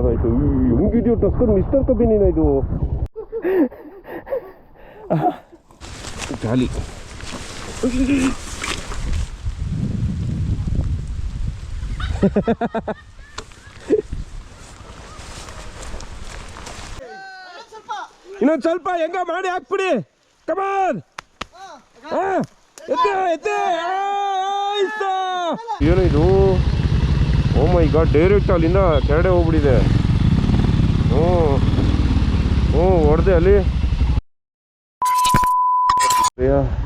ಹೊಡೆದಾಯ್ತು. ಹೆಂಗಿದ್ಯೋ tusker mister ಕಬ್ಬಿನಿನ ಇದು? ಜಾಲಿ. ಇನ್ನೊಂದು ಸ್ವಲ್ಪ ಹೆಂಗ ಮಾಡಿ ಹಾಕ್ಬಿಡಿ. ಕಮಾನ್ ಏನು ಇದು? ಓ ಮೈ ಗಾಡ್ ಡೈರೆಕ್ಟ್ ಅಲ್ಲಿಂದ ಕೆರಡೆ ಹೋಗ್ಬಿಟ್ಟಿದೆ. ಹ್ಞೂ. ಹ್ಞೂ, ಹೊಡೆದೆ ಅಲ್ಲಿ.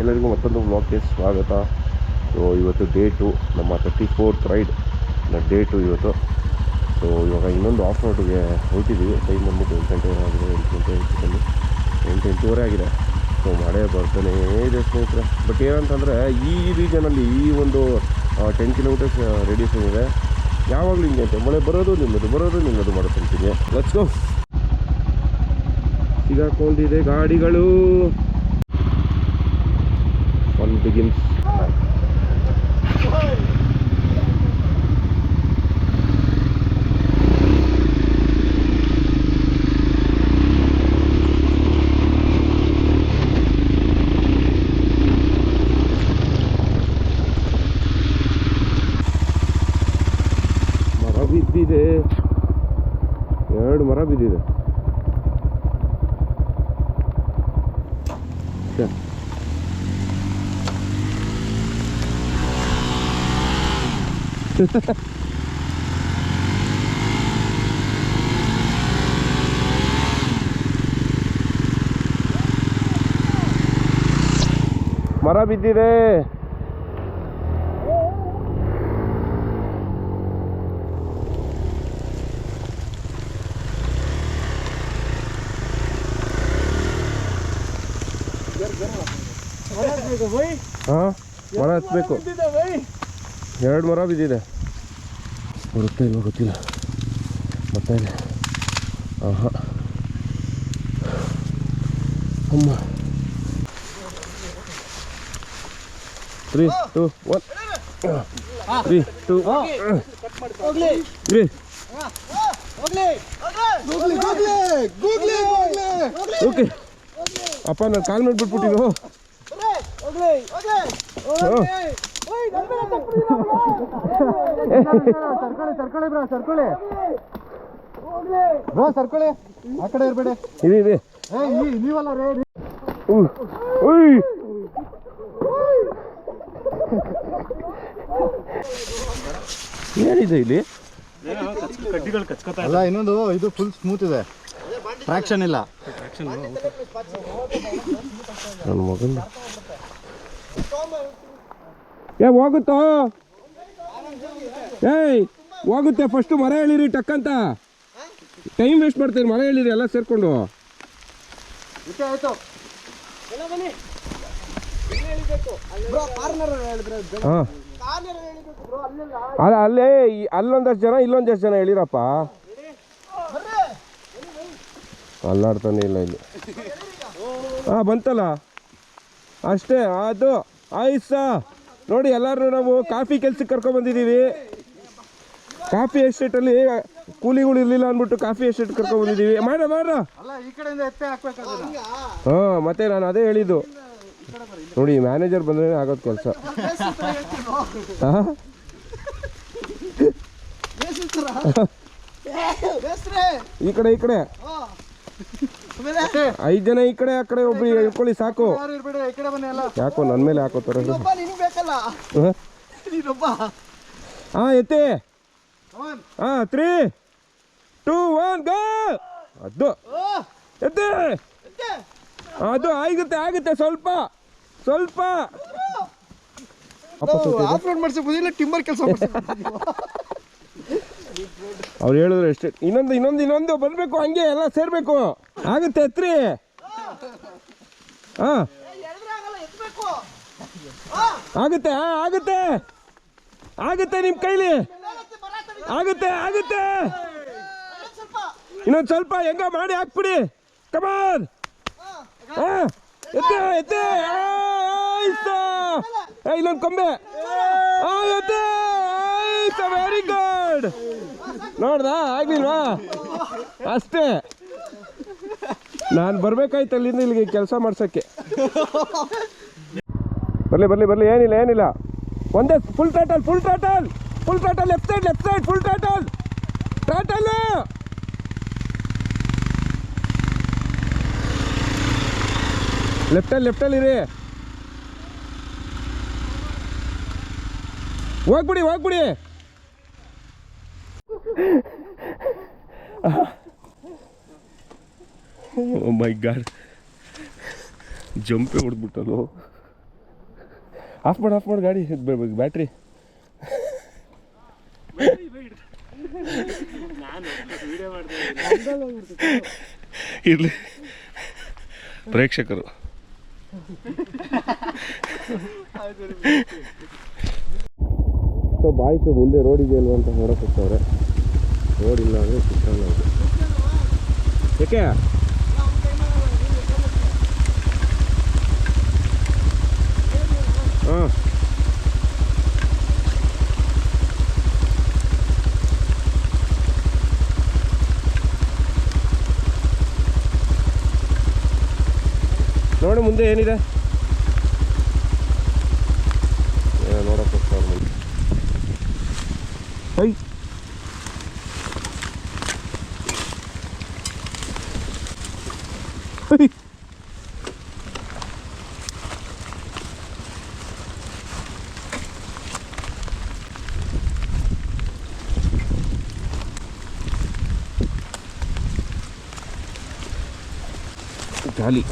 ಎಲ್ಲರಿಗೂ ಮತ್ತೊಂದು ಬ್ಲಾಗ್ಗೆ ಸ್ವಾಗತ. ಸೊ ಇವತ್ತು ಡೇ ಟು ನಮ್ಮ thirty fourth ride day two ಇವತ್ತು. ಸೊ ಇವಾಗ ಇನ್ನೊಂದು ಆಫ್ ರೋಡ್ಗೆ ಹೋಗ್ತಿದ್ದೀವಿ ಟೈಮ್ ಬಂದ್ಬಿಟ್ಟು ಎಂಟು ಗಂಟೆ ಆಗಿದೆ, ಎಂಟು ಗಂಟೆ ಹೆಚ್ಚು ಎಂಟು ಎಂಟೂವರೆ ಆಗಿದೆ. ಸೊ ಮಳೆ ಬರ್ತಾನೆ ಇದೆ ಸ್ನೇಹಿತರೆ. ಬಟ್ ಏನಂತಂದರೆ, ಈ ರೀಜನಲ್ಲಿ ಈ ಒಂದು ಟೆನ್ ಕಿಲೋಮೀಟರ್ಸ್ ರೇಡಿಯೇಷನ್ ಇದೆ ಯಾವಾಗಲೂ ಹಿಂಗೆ ಅಂತ ಮಳೆ ಬರೋದು ನಿಮ್ಮದು ಬರೋದು ನಿಮ್ಮದು ಮಾಡ್ಕೊಂತೀನಿ. ಗೋ ಸಿಗಾಕೊಂಡಿದೆ ಗಾಡಿಗಳು. ಫನ್ ಬಿಗಿನ್ಸ್ ಮರ ಬಿದ್ದಿದೆ. ಎರಡು ಮರ ಬಿದ್ದಿದೆ. ಮರ ಬಿದ್ದಿದೆ. ಹಾ? ಮರ ಹತ್ತಬೇಕು ಎರಡು ಮರ ಬಿದ್ದಿದೆ. ಬರುತ್ತೆ ಇಲ್ವ ಗೊತ್ತಿಲ್ಲ. ಮತ್ತೆ ಆಹಾ. ಅಮ್ಮ. Three two one three two three okay ಅಪ್ಪ ನಾನು ಕಾಲ್ ಮೇಲೆ ಬಿಟ್ಬಿಟ್ಟಿದ್ದು. ಸರ್ಕೊಳ್ಳಿ ಸರ್ಕೊಳ್ಳಿ ಬ್ರೋ ಸರ್ಕೊಳ್ಳಿ ಬ್ರೋ ಸರ್ಕೊಳ್ಳಿ ಆ ಕಡೆ ಇರ್ಬೇಡಿ. ಇದೆ ಇದೆ ನೀವಲ್ಲ ರೇ ಉಯ್. ಏನಿದೆ ಇಲ್ಲಿ? ಅಲ್ಲ ಇನ್ನೊಂದು ಇದು ಫುಲ್ ಸ್ಮೂತ್ ಇದೆ. ಟ್ರಾಕ್ಷನ್ ಇಲ್ಲ. ನನ್ನ ಮಗನ. ಏ ಹೋಗುತ್ತೋ? ಏಯ್ ಹೋಗುತ್ತೆ. ಫಸ್ಟು ಮರ ಹೇಳಿರಿ ಟಕ್ಕಂತ ಟೈಮ್ ವೇಸ್ಟ್ ಮಾಡ್ತೀರಿ ಮರ ಹೇಳಿರಿ ಎಲ್ಲ ಸೇರ್ಕೊಂಡು. ಹಾಂ. ಅಲ್ಲ ಅಲ್ಲೇ ಅಲ್ಲೊಂದಷ್ಟು ಜನ ಇಲ್ಲೊಂದಷ್ಟು ಜನ ಹೇಳಿರಪ್ಪ ಅಲ್ಲಾಡ್ತಾನೆ ಇಲ್ಲ ಇಲ್ಲಿ. ಹಾಂ ಬಂತಲ್ಲ? ಅಷ್ಟೇ ಅದು ಆಯ್ಸ ನೋಡಿ ಎಲ್ಲರೂ ನಾವು ಕಾಫಿ ಕೆಲ್ಸಕ್ಕೆ ಕರ್ಕೊಂಡ್ ಬಂದಿದ್ದೀವಿ. ಕಾಫಿ ಎಸ್ಟೇಟಲ್ಲಿ ಕೂಲಿಗಳು ಇರಲಿಲ್ಲ ಅಂದ್ಬಿಟ್ಟು ಕಾಫಿ ಎಸ್ಟೇಟ್ ಕರ್ಕೊಂಡ್ ಬಂದಿದ್ದೀವಿ. ಮಾಡ ಮಾಡ ಹಾಂ ಮತ್ತೆ ನಾನು ಅದೇ ಹೇಳಿದ್ದು. ನೋಡಿ ಮ್ಯಾನೇಜರ್ ಬಂದ್ರೆ ಆಗೋದು ಕೆಲಸ. ಈ ಕಡೆ ಈ ಕಡೆ. ಐದು ಜನ ಈ ಕಡೆ ಆ ಕಡೆ ಒಬ್ರು ಹೇಳ್ಕೊಳ್ಳಿ ಸಾಕು. ನನ್ ಯಾಕೋ ನನ್ನ ಮೇಲೆ ಹಾಕೋತಾರೆ. ಹಾಂ? ಎತ್ತೆ. ಹಾಂ ತ್ರೀ ಟೂ ಒನ್ ಗೋ ಅದು. ಎತ್ತೆ. ಅದು ಆಗುತ್ತೆ ಆಗುತ್ತೆ ಸ್ವಲ್ಪ. ಸ್ವಲ್ಪ. ಅಪ್ಪ ಟಿಂಬರ್ ಕೆಲಸ ಅವ್ರು ಹೇಳಿದ್ರು ಎಷ್ಟೇ, ಇನ್ನೊಂದು ಇನ್ನೊಂದು ಇನ್ನೊಂದು ಬರಬೇಕು, ಹಂಗೆ ಎಲ್ಲ ಸೇರಬೇಕು. ಆಗುತ್ತೆ, ಎತ್ರಿ. ಹಾಂ. ಆಗುತ್ತೆ ಹಾಂ, ಆಗುತ್ತೆ. ಆಗುತ್ತೆ ನಿಮ್ಮ ಕೈಲಿ. ಆಗುತ್ತೆ ಆಗುತ್ತೆ. ಇನ್ನೊಂದು ಸ್ವಲ್ಪ ಹೆಂಗ ಮಾಡಿ ಹಾಕ್ಬಿಡಿ. ಕಮಾನ್ ಹಾಂ. ಎತ್ತೆ ಎತ್ತೆ. ಇಲ್ಲೊಂದು ಕೊಂಬೆ. ಆಗುತ್ತೆ ವೆರಿ ಗುಡ್ ನೋಡ್ದ? ಆಗ್ಲಿಲ್ವಾ? ಅಷ್ಟೇ. ನಾನು ಬರ್ಬೇಕಾಯ್ತು ಅಲ್ಲಿಂದ ಇಲ್ಲಿಗೆ ಕೆಲಸ ಮಾಡ್ಸೋಕ್ಕೆ. ಬರಲಿ ಬರಲಿ ಬರಲಿ. ಏನಿಲ್ಲ ಏನಿಲ್ಲ. ಒಂದೇ full total full total full total left side left side full total total ಲೆಫ್ಟಲ್ಲಿ ಲೆಫ್ಟಲ್ಲಿ ಇರಿ. ಹೋಗ್ಬಿಡಿ ಹೋಗ್ಬಿಡಿ. ಮೈ ಗಾಡ್ ಜಂಪೆ ಹೊಡೆದ್ಬಿಟ್ಟಲು ಆಫ್ ಮಾಡಿ ಆಫ್ ಮಾಡಿ, ಗಾಡಿ. ಬ್ಯಾಟ್ರಿ. ಇರಲಿ. ಪ್ರೇಕ್ಷಕರು. ಸೊ ಬಾಯ್ಸು ಮುಂದೆ ರೋಡ್ ಇದೆಯಲ್ವ ಅಂತ ನೋಡಕ್ಕೆ ಹೋಗ್ತವ್ರೆ. ರೋಡ್ ಇಲ್ಲ ಅಂದರೆ ಸಿಕ್ಕಲ್ಲ ಇದು ಏಕೆ ಹಾಂ ನೋಡು ಮುಂದೆ ಏನಿದೆ? ಏನೋ ನೋಡಕ್ಕೆ ಹೋಗ್ತಾರೆ ಮುಂದೆ. ಗಾಲಿ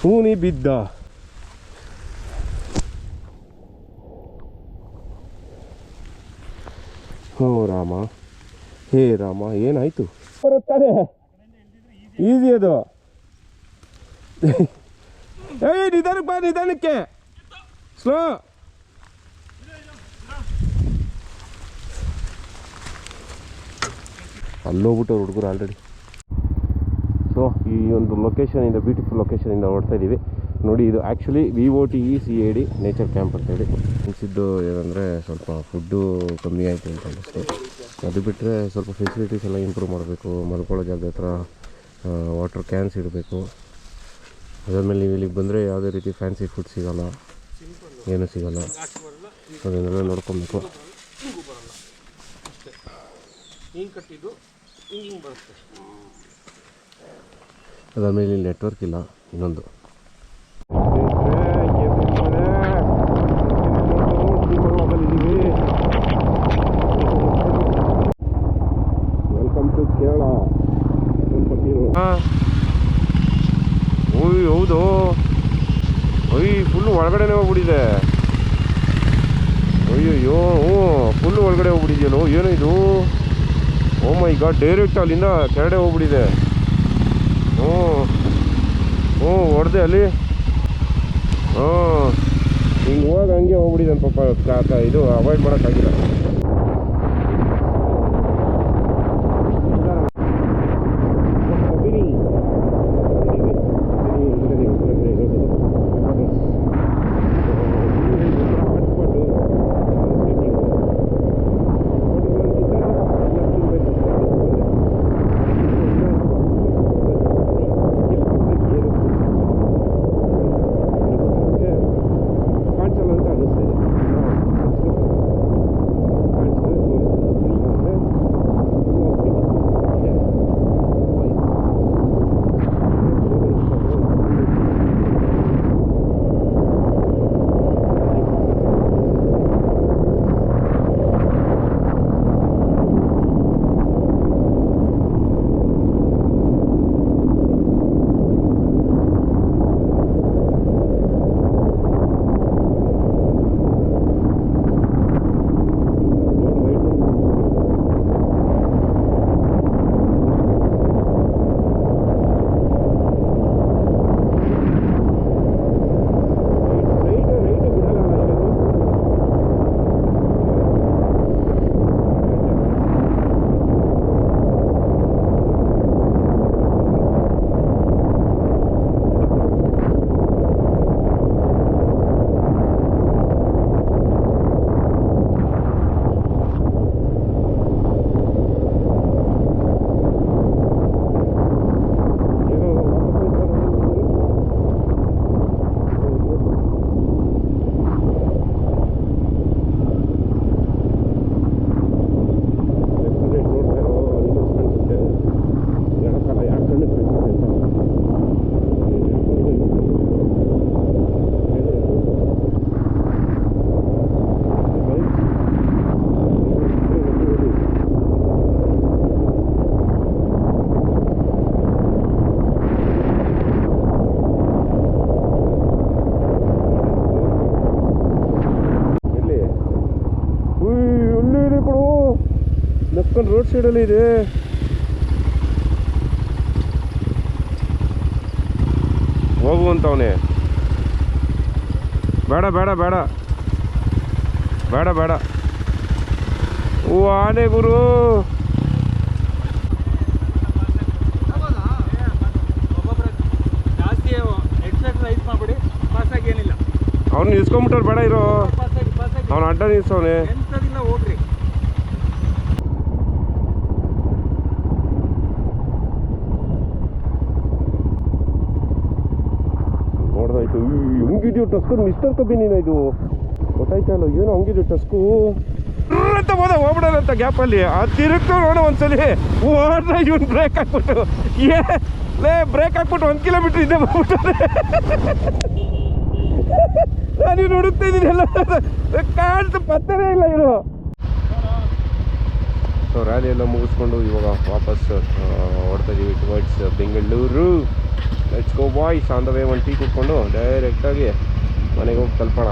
ಹೂನಿ ಬಿದ್ದ ಹೋ ರಾಮ. ಹೇ ರಾಮ, ಏನಾಯ್ತು? ಬರುತ್ತಾರೆ ಈಸಿ ಅದು. ಏಯ್, ನಿಧಾನಕ್ಕೆ ಬಾ, ನಿಧಾನಕ್ಕೆ. ಸ್ಲೋ ಅಲ್ಲೋಗ್ಬಿಟ್ಟವ್ರು ಹುಡುಗರು ಆಲ್ರೆಡಿ ಸೊ ಈ ಒಂದು ಲೊಕೇಶನಿಂದ ಬ್ಯೂಟಿಫುಲ್ ಲೊಕೇಶನಿಂದ ಹೊಡ್ತಾ ಇದ್ದೀವಿ ನೋಡಿ, ಇದು actually V O T E C A D nature camp ಅಂತೇಳಿ ಅನಿಸಿದ್ದು ಏನಂದರೆ ಸ್ವಲ್ಪ ಫುಡ್ಡು ಕಮ್ಮಿ ಆಯಿತು ಅಂತ ಅನ್ನಿಸ್ತು ಅದು ಬಿಟ್ಟರೆ ಸ್ವಲ್ಪ ಫೆಸಿಲಿಟೀಸ್ ಎಲ್ಲ ಇಂಪ್ರೂವ್ ಮಾಡಬೇಕು. ಮಲ್ಕೊಳ್ಳೋ ಜಾಗದ ಹತ್ರ ವಾಟರ್ ಕ್ಯಾನ್ಸ್ ಇಡಬೇಕು. ಅದಾದಮೇಲೆ ನೀವು ಇಲ್ಲಿಗೆ ಬಂದರೆ ಯಾವುದೇ ರೀತಿ ಫ್ಯಾನ್ಸಿ ಫುಡ್ ಸಿಗೋಲ್ಲ. ಏನೂ ಸಿಗೋಲ್ಲ. ಅದನ್ನೆಲ್ಲ ನೋಡ್ಕೊಬೇಕು. ಅದಾದಮೇಲೆ ಇಲ್ಲಿ ನೆಟ್ವರ್ಕ್ ಇಲ್ಲ ಇನ್ನೊಂದು. ವೆಲ್ಕಮ್ ಟು ಕೇರಳ ಓಯ್ ಹೌದು. ಒಯ್ ಫುಲ್ಲು ಒಳಗಡೆನೇ ಹೋಗ್ಬಿಟ್ಟಿದೆ. ಅಯ್ಯಯ್ಯೋ ಹ್ಞೂ ಫುಲ್ಲು ಒಳಗಡೆ ಹೋಗ್ಬಿಟ್ಟಿದ್ಯಲ್ಲೋ ಏನೋ ಇದು? ಓ ಮೈ ಗಾಡ್ ಡೈರೆಕ್ಟ್ ಅಲ್ಲಿಂದ ಕೆರಡೆ ಹೋಗ್ಬಿಟ್ಟಿದೆ. ಹ್ಞೂ. ಹ್ಞೂ, ಹೊಡೆದೆ ಅಲ್ಲಿ. ಹ್ಞೂ. ಹಿಂಗೆ ಹೋಗಿ ಹಂಗೆ ಹೋಗ್ಬಿಟ್ಟಿದ್ದಾನೆ ಪಾಪ ಇದು ಅವಾಯ್ಡ್ ಮಾಡೋಕ್ಕಾಗಿಲ್ಲ. ಇದೆ. ಹೋಗುವಂತವನೇ. ಬೇಡ ಬೇಡ ಬೇಡ. ಬೇಡ ಬೇಡ. ಓ ಆನೆ ಗುರು. ಅವ್ನು ನಿಲ್ಸ್ಕೊಂಬಿಟ್ಟವ್ರು ಬೇಡ ಇರೋ. ಅವ್ನು ಅಡ್ಡ ನಿಲ್ಸವನೆ. ಹಂಗಿದ್ಯೋ ಟಸ್ಕು ಮಿಸ್ಟರ್ ಕಬ್ಬಿನಿನ ಇದು. ಗೊತ್ತಾಯ್ತಲ್ಲ ಏನೋ ಹಂಗಿದ್ಯೋ ಟಸ್ಕು ಅಂತ ಹೋದ ಹೋಗ್ಬಿಡೋಣ ಅಂತ ಗ್ಯಾಪಲ್ಲಿ ಆ ತಿರುಗ್ತು ನೋಡ ಒಂದ್ಸಲಿ. ಓಡ್ರ ಇವ್ನು ಬ್ರೇಕ್ ಹಾಕ್ಬಿಟ್ಟು. ಏ ಲೇ ಬ್ರೇಕ್ ಹಾಕ್ಬಿಟ್ಟು ಒಂದು ಕಿಲೋಮೀಟ್ರ್ ಇದೆ ಬಂದ್ಬಿಟ್ಟು. ನಾನು ಹುಡುಕ್ತಾ ಇದ್ದೀನಿ ಎಲ್ಲ. ಕಾಣ್ತು ಪತ್ತನೇ ಇಲ್ಲ ಇವರು. ಸೊ ರ್ಯಾಲಿ ಎಲ್ಲ ಮುಗಿಸ್ಕೊಂಡು ಇವಾಗ ವಾಪಸ್ ಹೊಡ್ತಾ ಇದೀವಿ towards Bengaluru. Let's go boys on the way ಒಂದು ಟೀ ಕುಟ್ಕೊಂಡು ಡೈರೆಕ್ಟಾಗಿ ಮನೆಗೆ ಹೋಗಿ ತಲುಪೋಣ